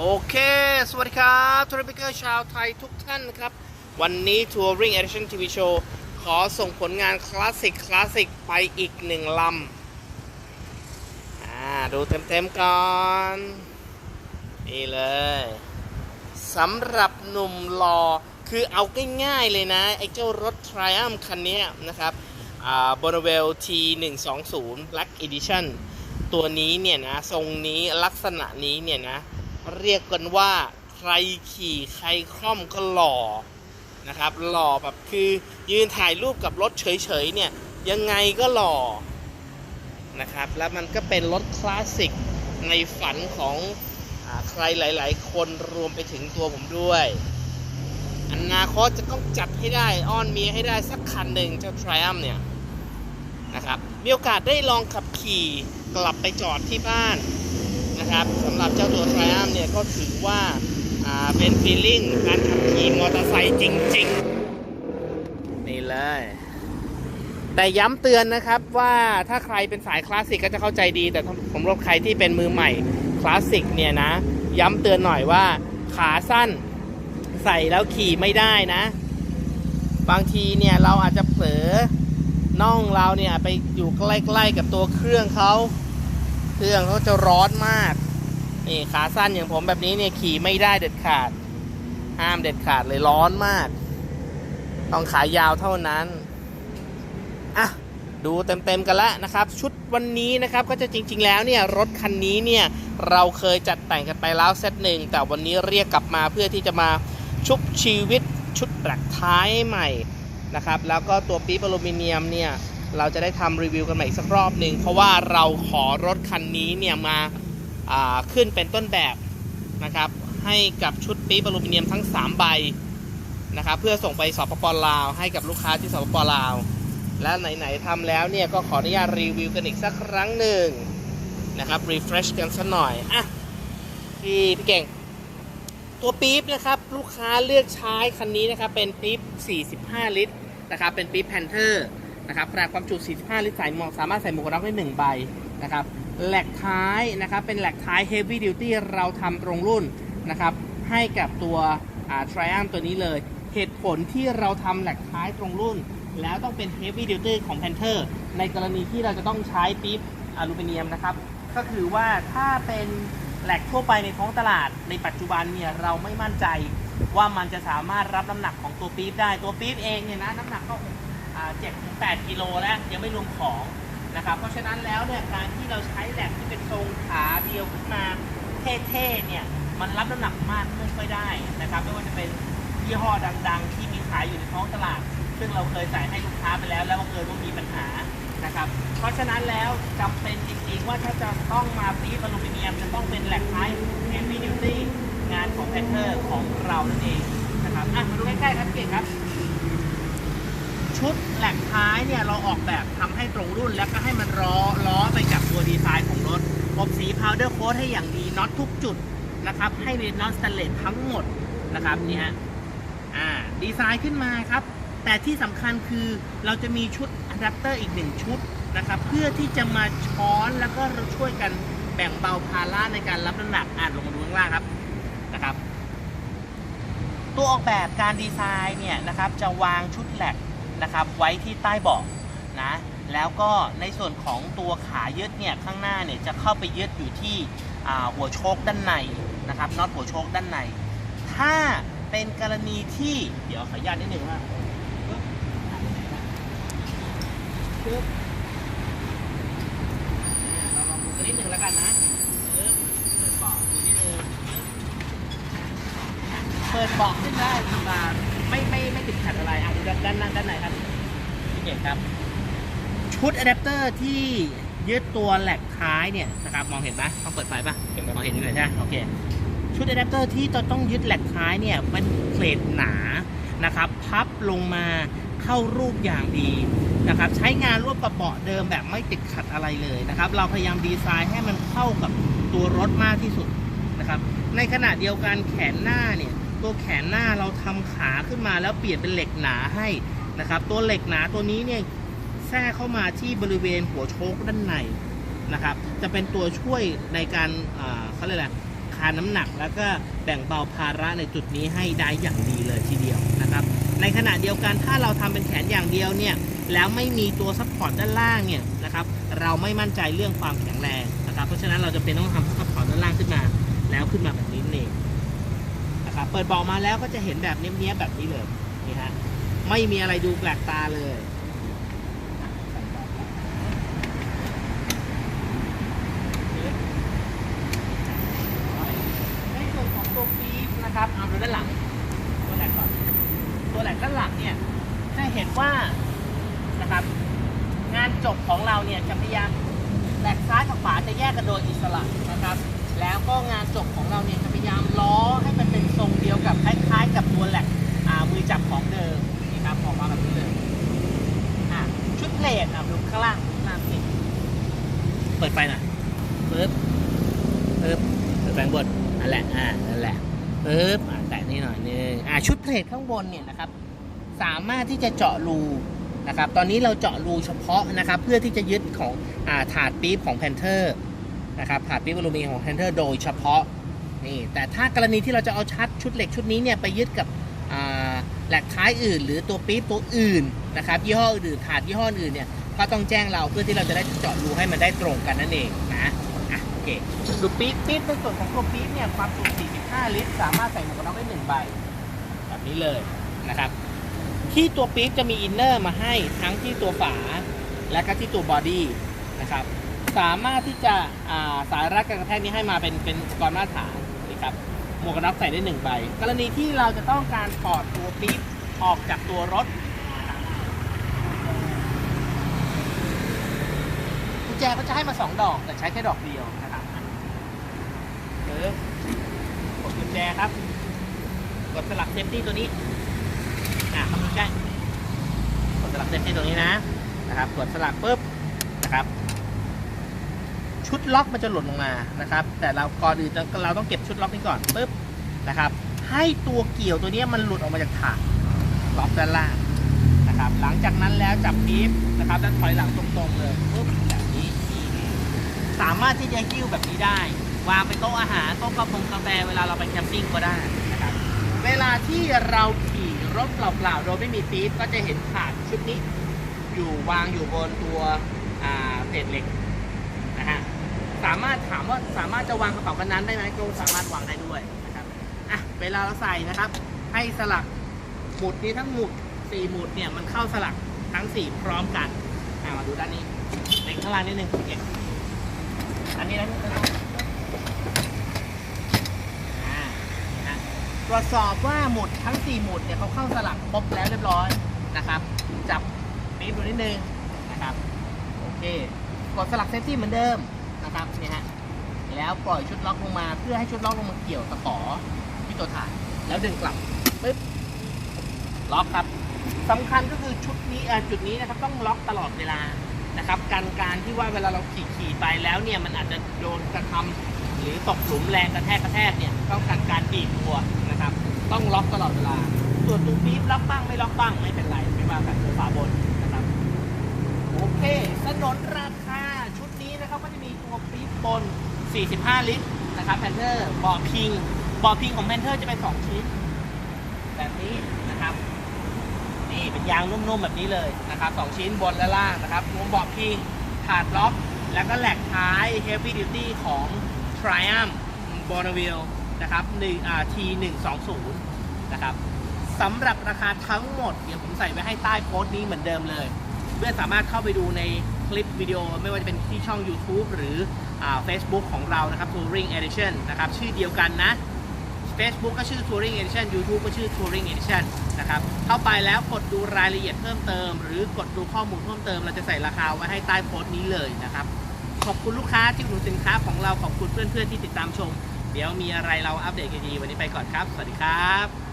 โอเค สวัสดีครับทัวริปิเกอร์ชาวไทยทุกท่านครับ วันนี้ Touring Edition TV Show ขอส่งผลงานคลาสสิกคลาสสิกไปอีกหนึ่งลำอ่าดูเต็มๆก่อน นี่เลยสำหรับหนุ่มหลอคือเอาง่ายๆเลยนะ ไอ้เจ้ารถ Triumph คันนี้นะครับอ่า Bonneville T120 Black Edition ตัวนี้เนี่ยนะ ทรงนี้ลักษณะนี้เนี่ยนะ เรียกกันว่าใครขี่ใครคล่อมก็หล่อนะครับ หล่อแบบคือยืนถ่ายรูปกับรถเฉยๆเนี่ยยังไงก็หล่อนะครับ แล้วมันก็เป็นรถคลาสสิกในฝันของอใครหลาย ๆ คนรวมไปถึงตัวผมด้วย อนาคตจะต้องจัดให้ได้อ้อนเมียให้ได้สักคันหนึ่งเจ้า Triumph เนี่ยนะครับ มีโอกาสได้ลองขับขี่กลับไปจอดที่บ้าน นะครับสำหรับเจ้าตัว Triumph เนี่ยก็ถือว่าาเป็นฟีลลิ่งการขับขี่มอเตอร์ไซค์จริง ๆ นี่เลย แต่ย้ำเตือนนะครับว่าถ้าใครเป็นสายคลาสสิกก็จะเข้าใจดี แต่ผมรบใครที่เป็นมือใหม่คลาสสิกเนี่ยนะ ย้ำเตือนหน่อยว่าขาสั้นใส่แล้วขี่ไม่ได้นะ บางทีเนี่ยเราอาจจะเผลอน่องเราเนี่ยไปอยู่ใกล้ๆกับตัวเครื่องเขา เครื่องเขาจะร้อนมากนี่ขาสั้นอย่างผมแบบนี้เนี่ยขี่ไม่ได้เด็ดขาด ห้ามเด็ดขาดเลยร้อนมาก ต้องขายาวเท่านั้นอะดูเต็มๆกันแล้วนะครับ ชุดวันนี้นะครับก็จะจริง ๆ แล้วเนี่ยรถคันนี้เนี่ยเราเคยจัดแต่งกันไปแล้วเซตหนึ่งแต่วันนี้เรียกกลับมาเพื่อที่จะมาชุบชีวิตชุดแบล็กท้ายใหม่นะครับ แล้วก็ตัวปี๊บอลูมิเนียมเนี่ย เราจะได้ทำรีวิวกันใหม่อีกสักรอบหนึ่งเพราะว่าเราขอรถคันนี้เนี่ยมาาขึ้นเป็นต้นแบบนะครับ ให้กับชุดปี๊บอลูมิเนียมทั้ง 3 ใบนะครับเพื่อส่งไปสปปลาว ให้กับลูกค้าที่สปปลาว และไหนๆทำแล้วเนี่ยก็ขออนุญาตรีวิวกันอีกสักครั้งหนึ่งนะครับรีเฟรชกันสักหน่อยอะพี่พี่เก่ง ตัวปี๊บนะครับลูกค้าเลือกใช้คันนี้นะครับเป็นปี๊บ45 ลิตรนะครับเป็นปี๊บแพนเทอร์ นะครับขนาดความจุ 45 ลิตรใส่หมวกสามารถใส่หมวกกันน็อกได้ 1 ใบนะครับแหลกท้ายนะครับเป็นแหลกท้าย Heavy Duty เราทำตรงรุ่นนะครับให้กับตัวอ่า Triumph ตัวนี้เลย เหตุผลที่เราทำแหลกท้ายตรงรุ่น แล้วต้องเป็น Heavy Duty ของ Panther ในกรณีที่เราจะต้องใช้ปี๊บอลูมิเนียมนะครับก็คือว่าถ้าเป็นแหลกทั่วไปในท้องตลาดในปัจจุบันเนี่ยเราไม่มั่นใจว่ามันจะสามารถรับน้ำหนักของตัวปี๊บได้ตัวปี๊บเองเนี่ยนะน้ำหนักก็ เจ็ดถึงแปดกิโลแล้วยังไม่รวมของนะครับเพราะฉะนั้นแล้วเนี่ยการที่เราใช้แหลกที่เป็นทรงขาเดียวขึ้นมาเท่ๆเนี่ยมันรับน้ำหนักมากไม่ค่อยได้นะครับไม่ว่าจะเป็นยี่ห้อดังๆ ที่มีขายอยู่ในท้องตลาด ซึ่งเราเคยใส่ให้ลูกค้าไปแล้ว แล้วบังเอิญว่ามีปัญหานะครับ เพราะฉะนั้นแล้วจำเป็นจริงๆว่าถ้าจะต้องมาปีบอลูมิเนียมจะต้องเป็นแหลกท้าย Heavy Duty งานของแพนเทอร์ของเรานั่นเองนะครับอะมาดูใกล้ๆครับเก่งครับ ชุดแหลกท้ายเนี่ยเราออกแบบทำให้ตรงรุ่น แล้วก็ให้มันล้อล้อไปกับตัวดีไซน์ของรถอบสีพาวเดอร์โค้ดให้อย่างดีน็อตทุกจุดนะครับ ให้เป็นน็อตสแตนเลสทั้งหมดนะครับนี่ฮะอ่าดีไซน์ขึ้นมาครับ แต่ที่สำคัญคือเราจะมีชุดอะแดปเตอร์อีกหนึ่งชุดนะครับ เพื่อที่จะมาช้อนแล้วก็ช่วยกันแบ่งเบาภาระในการรับน้ำหนักอ่านลงมาดูข้างล่างครับนะครับ ตัวออกแบบการดีไซน์เนี่ยนะครับ จะวางชุดแหลก นะครับไว้ที่ใต้เบาะนะแล้วก็ในส่วนของตัวขายึดเนี่ยข้างหน้าเนี่ยจะเข้าไปยึดอยู่ที่หัวโชคด้านในนะครับน็อตหัวโชคด้านใน ถ้าเป็นกรณีที่เดี๋ยวขออนุญาตนิดหนึ่งว่าปึ๊บปึ๊บอ่าเราลองดูกันนิดหนึ่งแล้วกันนะปึ๊บเปิดเบาะดูนิดนึงปึ๊บเปิดเบาะขึ้นได้สบายไม่ไม่ไม่ติดขัดอะไรอะ ดูด้านด้านด้านไหนครับพี่เก่งครับ ชุดอะแดปเตอร์ที่ยึดตัวแหลกท้ายเนี่ยนะครับมองเห็นไหมต้องเปิดไฟป่ะมองเห็นอยู่เลยใช่ไหมโอเคชุดอะแดปเตอร์ที่ต้องยึดแหลกท้ายเนี่ยมันเพลทหนานะครับพับลงมาเข้ารูปอย่างดีนะครับใช้งานร่วมกับเบาะเดิมแบบไม่ติดขัดอะไรเลยนะครับเราพยายามดีไซน์ให้มันเข้ากับตัวรถมากที่สุดนะครับในขณะเดียวกันแขนหน้าเนี่ย ตัวแขนหน้าเราทำขาขึ้นมาแล้วเปลี่ยนเป็นเหล็กหนาให้นะครับ ตัวเหล็กหนาตัวนี้เนี่ยแทรกเข้ามาที่บริเวณหัวโชคด้านในนะครับ จะเป็นตัวช่วยในการอ่าเขาเรียกอะไรคาน้ำหนัก แล้วก็แบ่งเบาภาระในจุดนี้ให้ได้อย่างดีเลยทีเดียวนะครับ ในขณะเดียวกันถ้าเราทำเป็นแขนอย่างเดียวเนี่ยแล้วไม่มีตัวซัพพอร์ตด้านล่างเนี่ยนะครับ เราไม่มั่นใจเรื่องความแข็งแรงนะครับ เพราะฉะนั้นเราจะเป็นต้องทำซัพพอร์ตด้านล่างขึ้นมา แล้วขึ้นมาแบบนี้ เปิดบาะมาแล้วก็จะเห็นแบบเนี้ยๆแบบนี้เลยนี่ฮะไม่มีอะไรดูแปลกตาเลยในส่วนของตัวปี๊บนะครับเอาดูด้านหลัง ตัวแหลกก่อน ตัวแหลกด้านหลังเนี่ยจะเห็นว่านะครับ งานจบของเราเนี่ยจะพยายามแหลกซ้ายกับขวาจะแยกกันโดยอิสระนะครับ แล้วก็งานจบของเราเนี่ยจะพยายามล้อให้มันเป็นทรง กับคล้ายๆ กับตัวแหลกอ่ามือจับของเดิมนี่ครับออกมาแบบนี้เลยอะชุดเพลทอะดูข้างล่างข้างล่างนี่เปิดไฟหน่อยปึ๊บปึ๊บเปิดไฟข้างบนนั่นแหละอ่านั่นแหละปึ๊บอะแตะนี่หน่อยนึงอ่าชุดเพลทข้างบนเนี่ยนะครับ สามารถที่จะเจาะรูนะครับ ตอนนี้เราเจาะรูเฉพาะนะครับ เพื่อที่จะยึดของอ่าถาดปี๊บของแพนเทอร์นะครับถาดปี๊บอลูมิเนียมของแพนเทอร์โดยเฉพาะ นี่แต่ถ้ากรณีที่เราจะเอาชัดชุดเหล็กชุดนี้เนี่ยไปยึดกับแหลกท้ายอื่น หรือตัวปี๊บตัวอื่นนะครับยี่ห้ออื่นถาดยี่ห้ออื่นเนี่ยก็ต้องแจ้งเราเพื่อที่เราจะได้เจาะรูให้มันได้ตรงกันนั่นเองนะอะโอเคดูปี๊บปี๊บในส่วนของตัวปี๊บเนี่ยความจุ45 ลิตร สามารถใส่หมวกกันน็อกได้หนึ่งใบแบบนี้เลยนะครับ ที่ตัวปี๊บจะมีอินเนอร์มาให้ทั้งที่ตัวฝาและก็ที่ตัวบอดี้นะครับสามารถที่จะาสายรัดกรกระแทกนี้ให้มาเป็นเป็นอุปกรณ์มาตรฐาน วกกันน็อกใส่ได้หนึ่งใบ กรณีที่เราจะต้องการถอดตัวปี๊บออกจากตัวรถกุญแจก็จะให้มาสองดอกแต่ใช้แค่ดอกเดียวนะครับหรือกดกุญแจครับ กดสลักเซฟตี้ตัวนี้อะทำดูใกล้กดสลักเซฟตี้ตัวนี้นะนะครับ กดสลักปุ๊บนะครับ ชุดล็อกมันจะหล่นลงมานะครับ แต่เราก่อนอื่นเราต้องเก็บชุดล็อกนี้ก่อนปุ๊บนะครับ ให้ตัวเกี่ยวตัวนี้มันหลุดออกมาจากถาดล็อกด้านล่างนะครับ หลังจากนั้นแล้วจับปี๊บนะครับแล้วถอยหลังตรงๆเลยปุ๊บแบบนี้สามารถที่จะยิ้วแบบนี้ได้ วางเป็นโต๊ะอาหารโต๊ะกาแฟกาแฟเวลาเราไปแคมปิ้งก็ได้นะครับ เวลาที่เราขี่รถเปล่าๆโดยไม่มีปี๊บก็จะเห็นถาดชุดนี้ อยู่วางอยู่บนตัวเพจเหล็ก สามารถถามว่าสามารถจะวางกระเป๋ากันนั้นได้ไหมก็สามารถวางได้ด้วยนะครับอะเวลาเราใส่นะครับ ให้สลักหมุดนี้ทั้งหมุดสี่หมุดเนี่ยมันเข้าสลักทั้งสี่พร้อมกันอะมาดูด้านนี้เล็กข้างล่างนิดนึงเก็บอันนี้นะอ่าตรวจสอบว่าหมุดทั้ง 4 หมุดเนี่ยเขาเข้าสลักครบแล้วเรียบร้อยนะครับ จับปี๊บดูนิดนึงนะครับ โอเค กดสลักเซฟตี้เหมือนเดิม นะครับเนี่ยฮะแล้วปล่อยชุดล็อกลงมาเพื่อให้ชุดล็อกลงมาเกี่ยวตะขอที่ตัวถ่าน แล้วดึงกลับปึ๊บล็อกครับสำคัญก็คือชุดนี้จุดนี้นะครับต้องล็อกตลอดเวลานะครับการการที่ว่าเวลาเราขี่ขี่ไปแล้วเนี่ยมันอาจจะโดนกระทำหรือตกหลุมแรงกระแทกกระแทกเนี่ยต้องการการบีบตัวนะครับ ต้องล็อกตลอดเวลา ส่วนตัวปี๊บล็อกบ้างไม่ล็อกบ้างไม่เป็นไรไม่ว่ากันตัวฝาบนนะครับโอเคสนนราคาชุดนี้นะครับก็จะมีตัวปี๊บบน 45 ลิตรนะครับแพนเทอร์บอพิงบอพิงของแพนเทอร์จะเป็น 2 ชิ้น แบบนี้นะครับ นี่เป็นยางนุ่มๆ แบบนี้เลยนะครับสองชิ้นบนและล่างนะครับรวมบาะพิงถาดล็อก แล้วก็แหลกท้าย Heavy Duty ของ Triumph Bonneville นะครับ1อ่า T120 นะครับสำหรับราคาทั้งหมด เดี๋ยวผมใส่ไว้ให้ใต้โพสต์นี้เหมือนเดิมเลย เพื่อนสามารถเข้าไปดูในคลิปวิดีโอไม่ว่าจะเป็นที่ช่อง YouTube หรืออ่า Facebook ของเรานะครับ Touring Edition นะครับ ชื่อเดียวกันนะ Facebook ก็ชื่อ Touring Edition YouTube ก็ชื่อ Touring Edition นะครับ เข้าไปแล้วกดดูรายละเอียดเพิ่มเติม หรือกดดูข้อมูลเพิ่มเติม เราจะใส่ราคาไว้ให้ใต้โพสต์นี้เลยนะครับ ขอบคุณลูกค้าที่อุดหนุนสินค้าของเรา ขอบคุณเพื่อนๆที่ติดตามชม เดี๋ยวมีอะไรเราอัปเดตกันดี วันนี้ไปก่อนครับ สวัสดีครับ